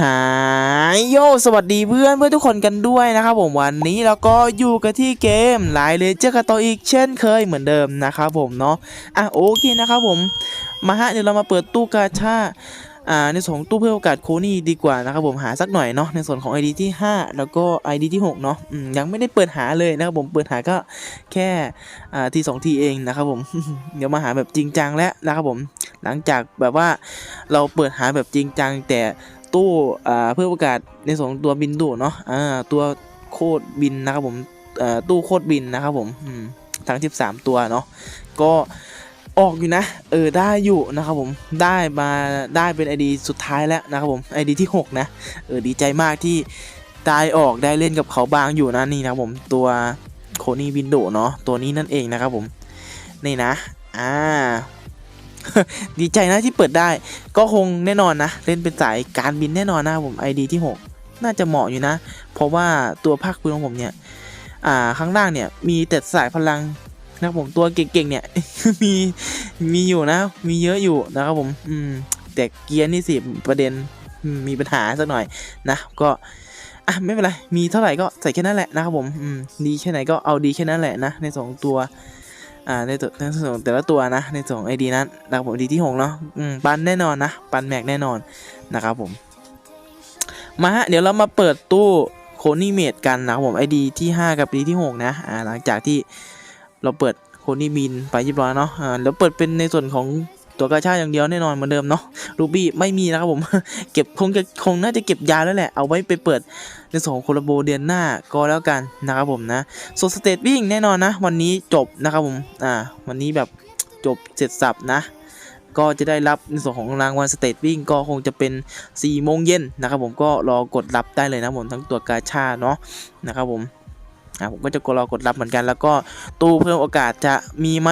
หายโยสวัสดีเพื่อนเพื่อนทุกคนกันด้วยนะครับผมวันนี้เราก็อยู่กันที่เกมไลน์เลเจอร์กันต่ออีกเช่นเคยเหมือนเดิมนะครับผมเนาะอะโอเคนะครับผมมาฮะเดี๋ยวเรามาเปิดตู้กาชา อ่าในส่วนของตู้เพิ่มโอกาสโคนี่ดีกว่านะครับผมหาสักหน่อยเนาะในส่วนของ ID ที่ 5 แล้วก็ ID ที่6เนาะยังไม่ได้เปิดหาเลยนะครับผมเปิดหาก็แค่อ่าทีสองทีเองนะครับผมเดี๋ยวมาหาแบบจริงจังแล้วนะครับผมหลังจากแบบว่าเราเปิดหาแบบจริงจัง แต่ตู้อ่าเพื่อประกาศในส่วนของตัวบินดูเนาะอ่าตัวโคดบินนะครับผมอ่อตู้โคดบินนะครับผมอืมทั้ง 13 ตัวเนาะก็ ออกอยู่นะ เออได้อยู่นะครับผมได้มาได้เป็น ID สุดท้ายแล้วนะครับผม ID ที่ 6 นะ เออดีใจมากที่ได้ออกได้เล่นกับเขาบางอยู่นะนี่นะผมตัวโคนี่บินโดเนาะตัวนี้นั่นเองนะครับผม นี่นะ อ่า ดีใจนะที่เปิดได้ ก็คงแน่นอนนะ เล่นเป็นสายการบินแน่นอนนะครับผม ID ที่ 6 น่าจะเหมาะอยู่นะ เพราะว่าตัวภาคปืนของผมเนี่ย อ่าข้างล่างเนี่ยมีแต่สายพลัง นะครับผมตัวเก่งๆเนี่ย มีมีอยู่นะ มีเยอะอยู่นะครับผม อืม แต่เกียร์นี่สิประเด็นมีปัญหาสักหน่อยนะก็อะไม่เป็นไร มีเท่าไหร่ก็ใส่แค่นั้นแหละนะครับผมอืมดีแค่ไหนก็เอาดีแค่นั้นแหละนะในสองตัวอ่าในตัวในส่วนของแต่ละตัวนะ ในส่วนของไอดีนั้นนะครับผมดีที่หกเนาะอืมปันแน่นอนนะ ปันแม็กแน่นอนนะครับผม มาฮะเดี๋ยวเรามาเปิดตู้โคนี่เมดกันนะครับผมไอดีที่ 5 กับดีที่ 6 นะอ่าหลังจากที่ เราเปิดโคนี่มินไปเรียบร้อยเนาะอ่าแล้วเปิดเป็นในส่วนของตัวกระชาอย่างเดียวแน่นอนเหมือนเดิมเนาะรูบี้ไม่มีนะครับผมเก็บคงจะคงน่าจะเก็บยาแล้วแหละเอาไว้ไปเปิดในส่วนของโคลโบเดือนหน้าก็แล้วกันนะครับผมนะส่วนสเตทวิ่งแน่นอนนะ วันนี้จบนะครับผมอ่าวันนี้แบบจบเสร็จสับนะก็จะได้รับในส่วนของรางวัลสเตทวิ่งก็คงจะเป็น4โมงเย็นนะครับผมก็รอกดรับได้เลยนะผมทั้งตัวกาชาเนาะนะครับผม ผมก็จะกดรอกดรับเหมือนกัน แล้วก็ตู้เพิ่มโอกาสจะมีไหม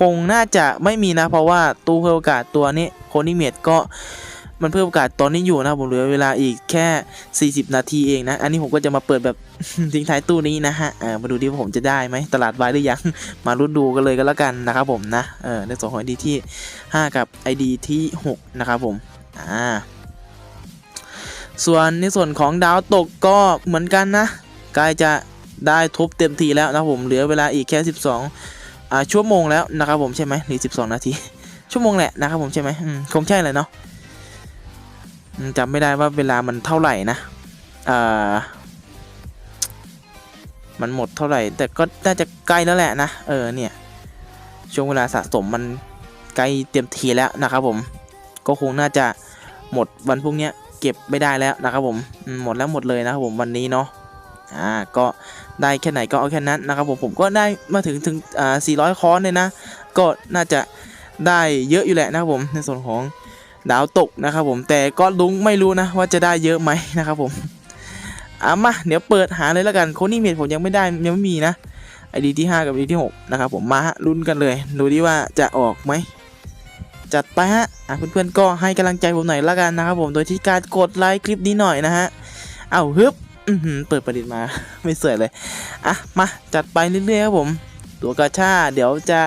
คงน่าจะไม่มีนะ เพราะว่าตู้เพิ่มโอกาสตัวนี้โคนิเมตก็มันเพิ่มโอกาสตอนนี้อยู่นะผมเหลือเวลาอีกแค่ 40 นาทีเองนะ อันนี้ผมก็จะมาเปิดแบบทิ้งท้ายตู้นี้นะฮะมาดูดิว่าผมจะได้ไหมตลาดวายหรือยัง มาลุ้นดูกันเลยก็แล้วกันนะครับผมนะเออในส่วนของ ID ที่ 5 กับ ID ที่ 6 นะครับผมอ่าส่วนในส่วนของดาวตกก็เหมือนกันนะใกล้จะ ได้ทุบเต็มทีแล้วนะผมเหลือเวลาอีกแค่ 12อ่าชั่วโมงแล้วนะครับผมใช่ไหมหรือ 12 นาที ชั่วโมงแหละนะครับผมใช่ไหมคงใช่เลยเนาะจำไม่ได้ว่าเวลามันเท่าไหร่นะอ่ามันหมดเท่าไหร่ แต่ก็น่าจะใกล้แล้วแหละนะเออเนี่ยช่วงเวลาสะสมมันใกล้เต็มทีแล้วนะครับผม ก็คงน่าจะหมดวันพรุ่งนี้เก็บไม่ได้แล้วนะครับผมหมดแล้วหมดเลยนะครับผมวันนี้เนาะ อ่าก็ได้แค่ไหนก็เอาแค่นั้นนะครับผมผมก็ได้มาถึงถึงอ่า400 คอนเลยนะ ก็น่าจะได้เยอะอยู่แหละนะครับผมในส่วนของดาวตกนะครับผมแต่ก็ลุงไม่รู้นะว่าจะได้เยอะไหมนะครับผมอะมาเดี๋ยวเปิดหาเลยแล้วกันโคนี่เมดผมยังไม่ได้ยังไม่มีนะไอดีที่ 5 กับไอดีที่ 6 นะครับผมมาฮะลุ้นกันเลย ดูดิว่าจะออกไหมจัดไปฮะอะเพื่อนๆก็ให้กำลังใจผมหน่อยละกันนะครับผมโดยที่การกดไลค์คลิปนี้หน่อยนะฮะเอาฮึบ อือหือเปิดประดิษฐ์มา ไม่สวยเลย อะ มา จัดไปเรื่อยๆครับผม ตัวกาชาเดี๋ยวจะ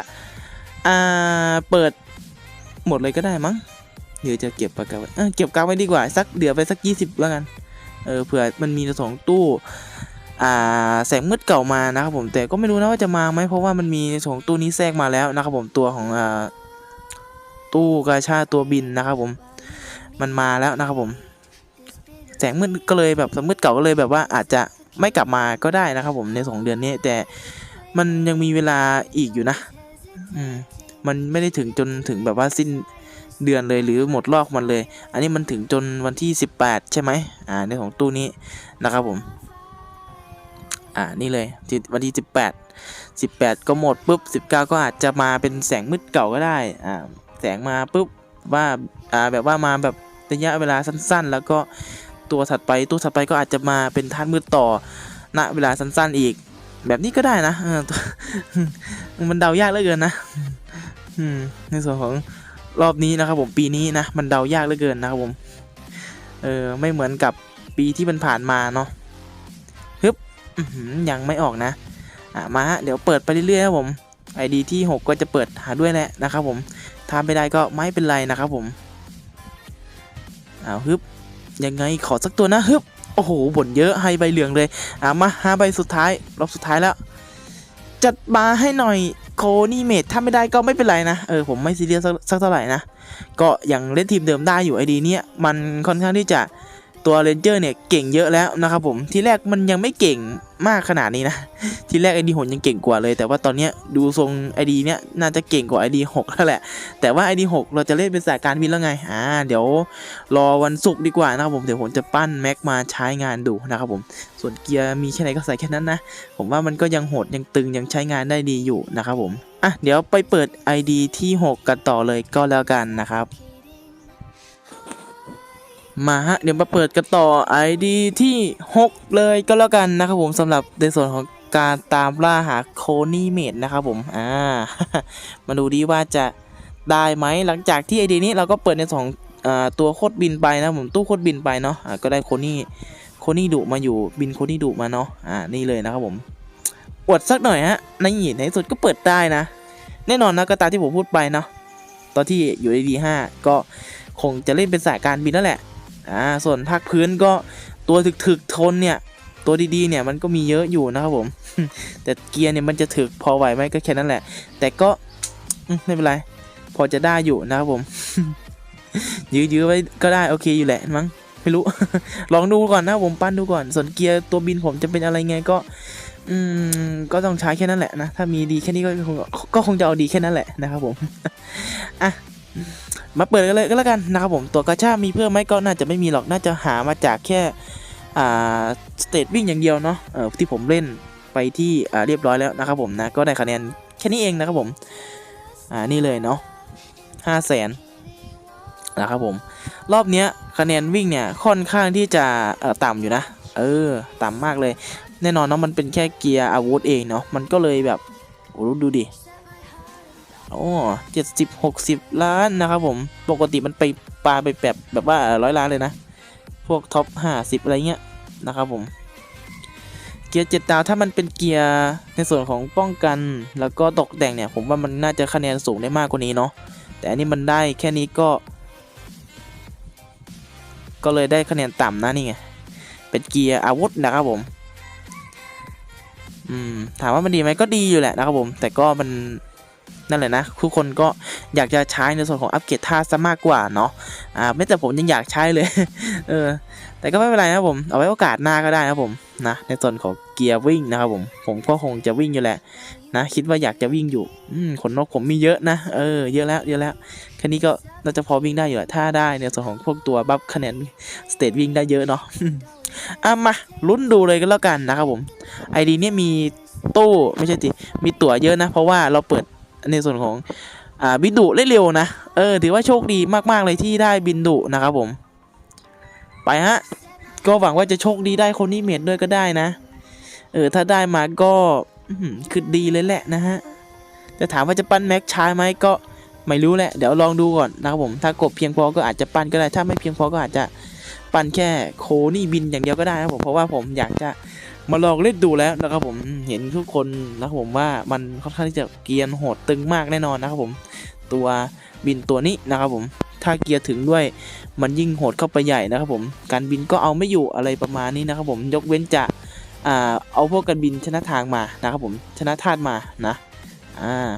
อ่า เปิดหมดเลยก็ได้มั้ง เดี๋ยวจะเก็บปากกาไว้เออเก็บกาไว้ดีกว่า สักเดี๋ยวไปสัก 20 แล้วกัน เออ เผื่อมันมีสองตู้ อ่า แสงมืดเก่ามานะครับผม แต่ก็ไม่รู้นะว่าจะมาไหมเพราะว่ามันมีสองตู้นี้แทรกมาแล้วนะครับผม ตัวของ อ่า ตู้กาชาตัวบินนะครับผม มันมาแล้วนะครับผม แสงมืดก็เลยแบบแสงมืดเก่าก็เลยแบบว่าอาจจะไม่กลับมาก็ได้นะครับ ผมในสองเดือนนี้ แต่มันยังมีเวลาอีกอยู่นะ อืมมันไม่ได้ถึงจนถึงแบบว่าสิ้นเดือนเลยหรือหมดรอบมันเลย อันนี้มันถึงจนวันที่ 18 ใช่ไหมอ่าในของตู้นี้นะครับผม อ่านี่เลยที่วันที่ 18 18 ก็หมดปุ๊บ 19 ก็อาจจะมาเป็นแสงมืดเก่าก็ได้อ่าแสงมาปุ๊บว่าอ่าแบบว่ามาแบบระยะเวลาสั้นๆ แล้วก็ ตัวถัดไปตู้ถัดไปก็อาจจะมาเป็นธาตุมืดต่อณเวลาสั้นๆอีก แบบนี้ก็ได้นะมันเดายากเหลือเกินนะในส่วนของรอบนี้นะครับผมปีนี้นะมันเดายากเหลือเกินนะครับผมเออไม่เหมือนกับปีที่มันผ่านมาเนาะฮึบยังไม่ออกนะอะมาฮะเดี๋ยวเปิดไปเรื่อยๆครับผม ID ที่ 6 ก็จะเปิดหาด้วยแหละนะครับผมถ้าไม่ได้ก็ไม่เป็นไรนะครับผมอ้าวฮึบ ยังไงขอสักตัวนะฮึบโอ้โหบ่นเยอะให้ใบเหลืองเลยอะมาห้าใบสุดท้ายรอบสุดท้ายแล้ว จัดมาให้หน่อยโคนี่เมดถ้าไม่ได้ก็ไม่เป็นไรนะ เออผมไม่ซีเรียสสักเท่าไหร่นะ ก็ยังเล่นทีมเดิมได้อยู่ไอดีเนี้ยมันค่อนข้างที่จะ ตัวเรนเจอร์เนี่ยเก่งเยอะแล้วนะครับผมทีแรกมันยังไม่เก่งมากขนาดนี้นะ ทีแรกไอดีหยังเก่งกว่าเลย แต่ว่าตอนนี้ดูทรงไอดีเนี้ยน่าจะเก่งกว่าไอดีหกแล้วแหละ แต่ว่าไอดีหกเราจะเล่นเป็นสายการบินแล้วไงอ่าเดี๋ยวรอวันศุกร์ดีกว่านะครับผมเดี๋ยวผมจะปั้นแม็กมาใช้งานดูนะครับผมส่วนเกียร์มีแค่ไหนก็ใส่แค่นั้นนะ ผมว่ามันก็ยังโหดยังตึงยังใช้งานได้ดีอยู่นะครับผมอะเดี๋ยวไปเปิด ID ที่ 6 กันต่อเลยก็แล้วกันนะครับ มาฮะเดี๋ยวมาเปิดกันต่อ ID ที่ 6 เลยก็แล้วกันนะครับผมสำหรับในส่วนของการตามล่าหาโคนี่เมดนะครับผมอ่ามาดูดีว่าจะได้ไหมหลังจากที่ ID นี้เราก็เปิดในสองอตัวโคตรบินไปนะผมตู้โคตรบินไปเนาะอ่าก็ได้โคนี่โคนี่ดุมาอยู่บินโคนี่ดุมาเนาะอ่านี่เลยนะครับผมอวดสักหน่อยฮะในหีในสุดก็เปิดได้นะ แน่นอนนะก็ตามที่ผมพูดไปเนาะตอนที่อยู่ในดีห้าก็คงจะเล่นเป็นสายการบินนั่นแหละ อ่าส่วนภาคพื้นก็ตัวถึกๆทนเนี่ย ตัวดีๆเนี่ยมันก็มีเยอะอยู่นะครับผม แต่เกียร์เนี่ยมันจะถึกพอไหวไหมก็แค่นั้นแหละ แต่ก็ไม่เป็นไร พอจะได้อยู่นะครับผม ยื้อๆไว้ก็ได้โอเคอยู่แหละมั้งไม่รู้ ลองดูก่อนนะผมปั้นดูก่อน ส่วนเกียร์ตัวบินผมจะเป็นอะไรไงก็อืมก็ต้องใช้แค่นั้นแหละนะ ถ้ามีดีแค่นี้ก็คงก็คงจะเอาดีแค่นั้นแหละนะครับผม อะ มาเปิดกันเลยก็แล้วกันนะครับผมตัวกระชามีเพิ่มไหมก็น่าจะไม่มีหรอกน่าจะหามาจากแค่อ่าสเตทวิ่งอย่างเดียวเนาะเออที่ผมเล่นไปที่อ่าเรียบร้อยแล้วนะครับผมนะก็ได้คะแนนแค่นี้เองนะครับผมอ่านี่เลยเนาะห้าแสนนะครับผมรอบเนี้ยคะแนนวิ่งเนี่ยค่อนข้างที่จะเออต่ำอยู่นะ เออต่ำมากเลย แน่นอนเนาะมันเป็นแค่เกียร์อาวุธเองเนาะมันก็เลยแบบโอ้ดูดิ โอ้เจ็ดสิบหกสิบล้านนะครับผม ปกติมันไปปลาไปแบบแบบว่าร้อยล้านเลยนะ พวกท็อปห้าสิบอะไรเงี้ยนะครับผมเกียร์เจ็ดดาวถ้ามันเป็นเกียร์ในส่วนของป้องกันแล้วก็ตกแต่งเนี่ย ผมว่ามันน่าจะคะแนนสูงได้มากกว่านี้เนาะแต่อันนี้มันได้แค่นี้ก็ ก็เลยได้คะแนนต่ำนะนี่ไงเป็นเกียร์อาวุธนะครับผม อืมถามว่ามันดีไหมก็ดีอยู่แหละนะครับผม แต่ก็มัน นั่นแหละนะทุกคนก็อยากจะใช้ในส่วนของอัปเกรดท่าซะมากกว่าเนาะอ่าไม่แต่ผมยังอยากใช้เลยเออแต่ก็ไม่เป็นไรนะผมเอาไว้โอกาสหน้าก็ได้นะผมนะในส่วนของเกียร์วิ่งนะครับผมผมก็คงจะวิ่งอยู่แหละนะคิดว่าอยากจะวิ่งอยู่อืมขนนกผมมีเยอะนะเออเยอะแล้วเยอะแล้วแค่นี้ก็น่าจะพอวิ่งได้อยู่แหละถ้าได้ในส่วนของพวกตัวบัฟคะแนนสเตทวิ่งได้เยอะเนาะอะมาลุ้นดูเลยก็แล้วกันนะครับผมไอดีเนี่ยมีตู้ไม่ใช่สิมีตั๋วเยอะนะ เพราะว่าเราเปิด ในส่วนของอ่าบินดุได้เร็วนะ เออ ถือว่าโชคดีมากๆเลยที่ได้บินดุนะครับผม ไปฮะ ก็หวังว่าจะโชคดีได้คนนี้เมดด้วยก็ได้นะ เออ ถ้าได้มาก็คือดีเลยแหละนะฮะ แต่ถามว่าจะปั้นแม็กใช้ไหมก็ไม่รู้แหละ เดี๋ยวลองดูก่อนนะครับผม ถ้ากบเพียงพอก็อาจจะปั้นก็ได้ ถ้าไม่เพียงพอก็อาจจะปั่นแค่โคนี่บินอย่างเดียวก็ได้นะครับผม เพราะว่าผมอยากจะ มาลองเล่นดูแล้วนะครับผมเห็นทุกคนนะครับผมว่ามันค่อนข้างที่จะเกียร์โหดตึงมากแน่นอนนะครับผมตัวบินตัวนี้นะครับผมถ้าเกียร์ถึงด้วยมันยิ่งโหดเข้าไปใหญ่นะครับผมการบินก็เอาไม่อยู่อะไรประมาณนี้นะครับผมยกเว้นจะเอาพวกการบินชนะทางมานะครับผมชนะธาตุมานะอ่า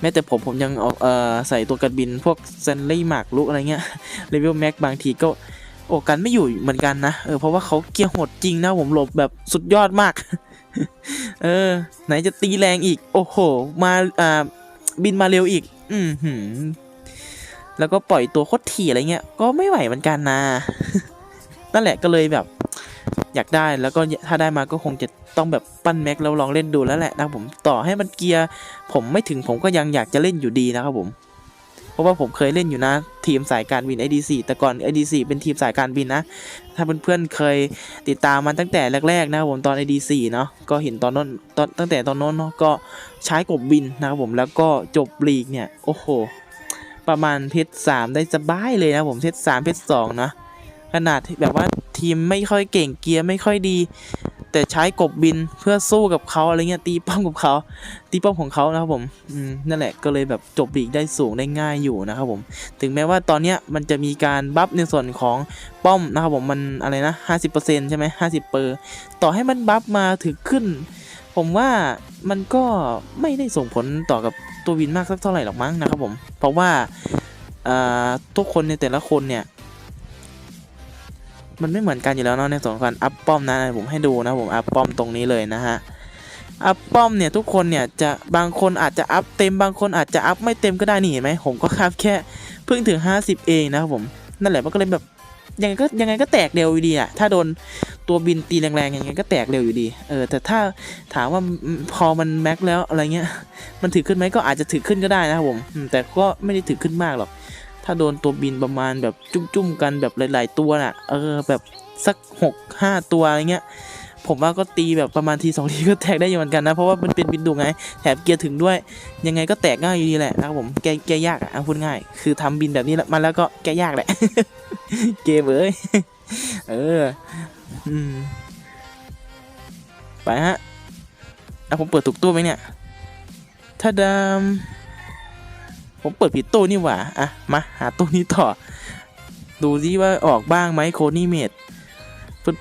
แม้แต่ผมผมยังเอาเอ่อใส่ตัวการบินพวกเซนลี่หมากลุกอะไรเงี้ยเลเวลแม็กบางทีก็ โอ้กันไม่อยู่เหมือนกันนะเออเพราะว่าเขาเกียร์โหดจริงนะผมหลบแบบสุดยอดมาก เออ ไหนจะตีแรงอีก โอ้โห มาอ่าบินมาเร็วอีก อืมหืมแล้วก็ปล่อยตัวโคตรถี่อะไรเงี้ย ก็ไม่ไหวเหมือนกันนะ นั่นแหละก็เลยแบบ อยากได้แล้วก็ถ้าได้มาก็คงจะต้องแบบปั้นแม็กแล้วลองเล่นดูแล้วแหละนะผมต่อให้มันเกียร์ ผมไม่ถึงผมก็ยังอยากจะเล่นอยู่ดีนะครับผม เพราะว่าผมเคยเล่นอยู่นะ ทีมสายการบิน IDC แต่ก่อน IDC เป็นทีมสายการบินนะ ถ้าเพื่อนๆเคยติดตามมันตั้งแต่แรกๆนะครับผมตอน IDC เนาะก็เห็นตอนนั้นตอนตั้งแต่ตอนนั้นเนาะก็ใช้กบบินนะครับผมแล้วก็จบลีกเนี่ยโอ้โห ประมาณเพชรสามได้สบายเลยนะผมเพชรสามเพชรสองนะขนาดแบบว่าทีมไม่ค่อยเก่งเกียร์ไม่ค่อยดี แต่ใช้กบบินเพื่อสู้กับเขาอะไรเงี้ยตีป้อมกับเขาตีป้อมของเขานะครับผมอืมนั่นแหละก็เลยแบบจบลีกได้สูงได้ง่ายอยู่นะครับผม ถึงแม้ว่าตอนเนี้ยมันจะมีการบัฟในส่วนของป้อมนะครับผมมันอะไรนะ50%ใช่ไหม50เปอร์ต่อให้มันบัฟมาถึงขึ้น ผมว่ามันก็ไม่ได้ส่งผลต่อกับตัววินมากสักเท่าไหร่หรอกมั้งนะครับผมเพราะว่าอ่าทุกคนในแต่ละคนเนี่ย มันไม่เหมือนกันอยู่แล้วเนาะในส่วนของการอัพป้อมนะผมให้ดูนะผมอัพป้อมตรงนี้เลยนะฮะอัพป้อมเนี่ยทุกคนเนี่ยจะบางคนอาจจะอัพเต็มบางคนอาจจะอัพไม่เต็มก็ได้นี่เห็นไหมผมก็ครับแค่เพิ่งถึง 50 เองนะครับผมนั่นแหละมันก็เลยแบบยังไงก็ยังไงก็แตกเร็วอยู่ดีอะถ้าโดนตัวบินตีแรงๆยังไงก็แตกเร็วอยู่ดี เออแต่ถ้าถามว่าพอมันแม็กแล้วอะไรเงี้ยมันถือขึ้นไหมก็อาจจะถือขึ้นก็ได้นะครับผมแต่ก็ไม่ได้ถือขึ้นมากหรอก ถ้าโดนตัวบินประมาณแบบจุ่มๆกันแบบหลาย ๆ ตัวน่ะ เออแบบสักหกห้าตัวอะไรเงี้ย ผมว่าก็ตีแบบประมาณทีสองทีก็แตกได้อยู่เหมือนกันนะ เพราะว่ามันเป็นบินดุไง แถมเกียร์ถึงด้วย ยังไงก็แตกง่ายอยู่ดีแหละนะครับผมแก้แก้ยากอะพูดง่าย คือทำบินแบบนี้มาแล้วก็แก้ยากแหละ เกมเอ้ย เออ อืม ไปฮะอะผมเปิดถูกตู้ไหมเนี่ยถ้าดาม ผมเปิดผิดตู้นี่หว่า อะ มาหาตู้นี้ต่อ ดูซิว่าออกบ้างไหมโคนี่เมด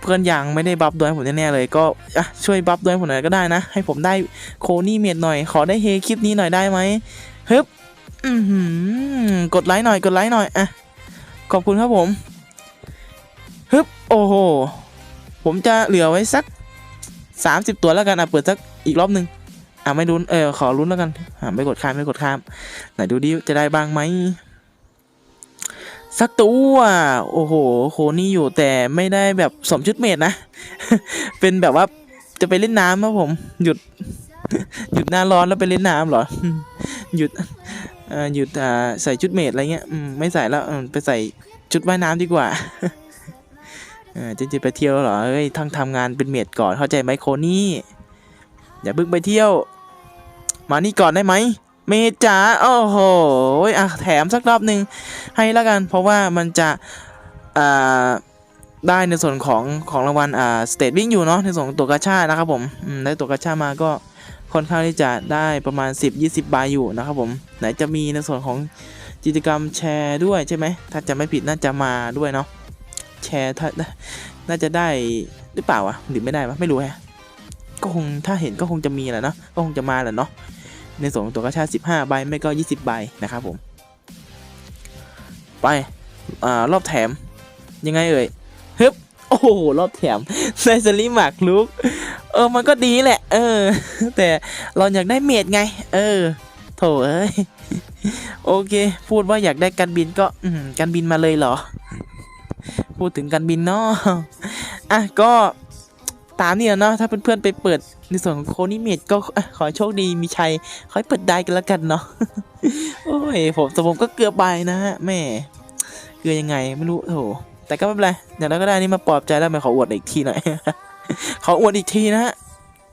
เพื่อนๆยังไม่ได้บัฟด้วยผมแน่ๆเลยก็อะช่วยบัฟด้วยผมหน่อยก็ได้นะ ให้ผมได้โคนี่เมดหน่อย ขอได้เฮคลิปนี้หน่อยได้ไหมฮึบอือหือกดไลค์หน่อยกดไลค์หน่อยอะขอบคุณครับผมฮึบโอ้โหผมจะเหลือไว้สัก 30 ตัวแล้วกันอะเปิดสักอีกรอบหนึ่ง อะไม่ลุ้นเออขอลุ้นแล้วกันอะไม่กดข้ามไม่กดข้าม ไหนดูดิจะได้บ้างไหมสักตัวโอ้โห โคนี่อยู่แต่ไม่ได้แบบสมชุดเมดนะ เป็นแบบว่าจะไปเล่นน้ำครับผม หยุด หยุดหน้าร้อนแล้วไปเล่นน้ำเหรอ หยุดเอ่อหยุดอ่าใส่ชุดเมดอะไรเงี้ยอืมไม่ใส่แล้วไปใส่ชุดว่ายน้ำดีกว่าเออจะจะไปเที่ยวเหรอเอ้ยทั้งทำงานเป็นเมดก่อนเข้าใจไหมโคนี่อย่าเพิ่งไปเที่ยว มานี่ก่อนได้ไหมเมจ๋าโอ้โหอะแถมสักรอบหนึ่งให้แล้วกัน เพราะว่ามันจะอ่าได้ในส่วนของของรางวัลอ่าสเตทวิ่งอยู่เนาะในส่วนตัวกาชานะครับผมมได้ตัวกาชามาก็ค่อนข้างที่จะได้ประมาณ 10-20 บาทอยู่นะครับผม ไหนจะมีในส่วนของกิจกรรมแชร์ด้วยใช่ไหม ถ้าจะไม่ผิดน่าจะมาด้วยเนาะแชร์ถ้าน่าจะได้หรือเปล่าวะหรือไม่ได้วะไม่รู้แฮะก็คงถ้าเห็นก็คงจะมีแหละเนาะก็คงจะมาแหละเนาะ ในส่วนของตัวกระชา15 ใบ ไม่ก็ 20 ใบนะครับผม ไปอ่ารอบแถมยังไงเอ่ยฮึบโอ้โห รอบแถมไซซาริหมากลุก เออ มันก็ดีแหละ เออ แต่เราอยากได้เมดไง เออ โถเอ้ย โอเค พูดว่าอยากได้การบินก็ อืมการบินมาเลยเหรอ พูดถึงการบินเนาะอะ ก็ ตามนี่แหละเนาะถ้าเพื่อนๆไปเปิดในส่วนของโคนิเมดก็ขอให้โชคดีมีชัยขอให้เปิดได้กันแล้วกันเนาะโอ้ยผมแต่ผมก็เกือบไปนะฮะแม่เกือยังไงไม่รู้โถแต่ก็ไม่เป็นไรอย่างนั้นก็ได้นี่มาปลอบใจแล้วมาขออวดอีกทีหน่อยขออวดอีกทีนะฮะ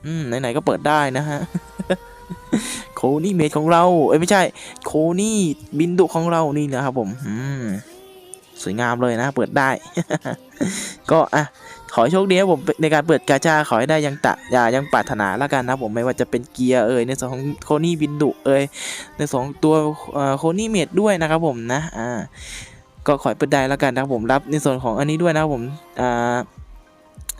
อืมไหนๆก็เปิดได้นะฮะโคนี่เมดของเราเอ้ยไม่ใช่ โคนี่บินดุของเรานี่นะครับผมอืมสวยงามเลยนะ เปิดได้ ก็อะ ขอโชคดีครับผมในการเปิดกาชาขอให้ได้ยังตะอย่ายังปรารถนาแล้วกันนะผมไม่ว่าจะเป็นเกียร์เอ่ยในส่วนของโคนี่บินดุเอ่ยในส่วนของตัวโคนี่เมดด้วยนะครับผมนะอ่าก็ขอให้เปิดได้แล้วกันนะครับผมรับในส่วนของอันนี้ด้วยนะครับผมอ่า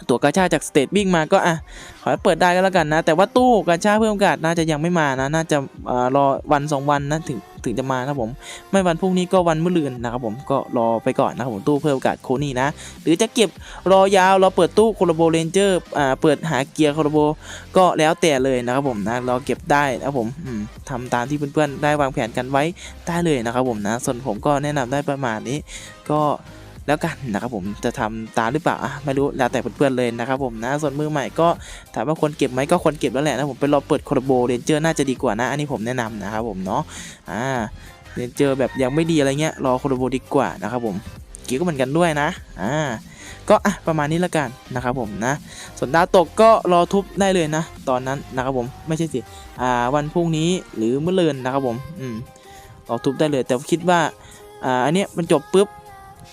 ตัวกาชาจากสเตทบิ้งมาก็อะขอให้เปิดได้ก็แล้วกันนะ แต่ว่าตู้กาชาเพิ่มโอกาสน่าจะยังไม่มานะ น่าจะอ่ารอวันสองวันนะถึง ถึงจะมานะครับผม ไม่วันพรุ่งนี้ก็วันมะรืนนะครับผมก็รอไปก่อนนะครับผมตู้เพิ่มโอกาสโคนี่นะ หรือจะเก็บรอยาวรอเปิดตู้โคโลโบเรนเจอร์อ่าเปิดหาเกียร์โคโลโบก็แล้วแต่เลยนะครับผมนะรอเก็บได้นะครับผมอืมทำตามที่เพื่อนๆได้วางแผนกันไว้ได้เลยนะครับผมนะส่วนผมก็แนะนำได้ประมาณนี้ก็ แล้วกันนะครับผมจะทำตามหรือเปล่าไม่รู้แล้วแต่เพื่อนๆเลยนะครับผมนะส่วนมือใหม่ก็ถามว่าควรเก็บไหมก็ควรเก็บแล้วแหละนะผมไปรอเปิดโคโลโบเรนเจอร์น่าจะดีกว่านะอันนี้ผมแนะนำนะครับผมเนาะอ่าเรนเจอร์แบบยังไม่ดีอะไรเงี้ยรอโคโรโบดีกว่านะครับผมเกียก็เหมือนกันด้วยนะ อ่า ก็อะประมาณนี้ละกันนะครับผมนะ ส่วนดาวตกก็รอทุบได้เลยนะ ตอนนั้นนะครับผม ไม่ใช่สิ อ่า วันพรุ่งนี้หรือเมื่อเลือนนะครับผม อืม รอทุบได้เลย แต่คิดว่า อ่า อันเนี้ยมันจบปุ๊บ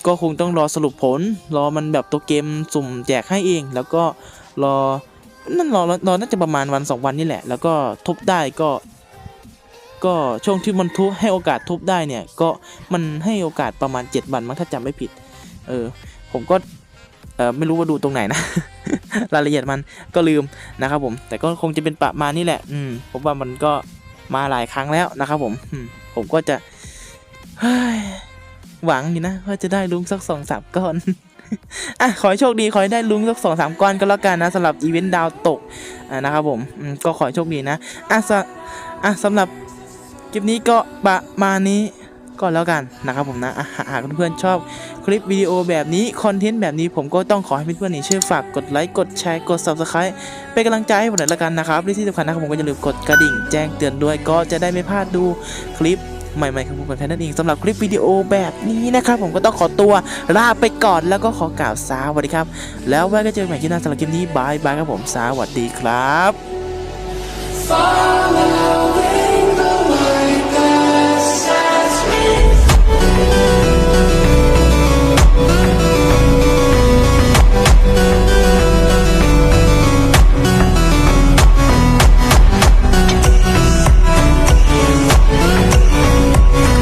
ก็คงต้องรอสรุปผล รอมันแบบตัวเกมสุ่มแจกให้เอง แล้วก็รอนั่นรอรอน่าจะประมาณวันสองวันนี่แหละ แล้วก็ทุบได้ก็ ก็ช่วงที่มันทุบให้โอกาสทุบได้เนี่ย ก็มันให้โอกาสประมาณ 7 วันมั้งถ้าจำไม่ผิด เออ ผมก็เออไม่รู้ว่าดูตรงไหนนะ รายละเอียดมันก็ลืมนะครับผม แต่ก็คงจะเป็นประมาณนี้แหละ อืมผมว่ามันก็มาหลายครั้งแล้วนะครับผม ผมก็จะ หวังอยู่นะว่าจะได้ลุงสักสองสามก้อนอะขอให้โชคดี ขอให้ได้ลุ้งสักสองสามก้อนก็แล้วกันนะสำหรับอีเวนต์ดาวตกอ่านะครับผมก็ขอให้โชคดีนะอะสอะสำหรับคลิปนี้ก็ประมาณนี้ก็แล้วกันนะครับผมนะหากหากเพื่อนๆชอบคลิปวิดีโอแบบนี้คอนเทนต์แบบนี้ผมก็ต้องขอให้เพื่อนๆนี่ช่วยฝากกดไลค์กดแชร์กด subscribe เป็นกำลังใจให้ผมหน่อยละกันนะครับและที่สำคัญนะครับผมก็อย่าลืมกดกระดิ่งแจ้งเตือนด้วยก็จะได้ไม่พลาดดูคลิป ใหม่ๆของผมแทนนั่นเองสำหรับคลิปวิดีโอแบบนี้นะครับผมก็ต้องขอตัวลาไปก่อนแล้วก็ขอกล่าวสวัสดีครับ แล้วไว้ก็เจอกันใหม่ที่หน้าสำหรับคลิปนี้บายบายครับผมสวัสดีครับ Follow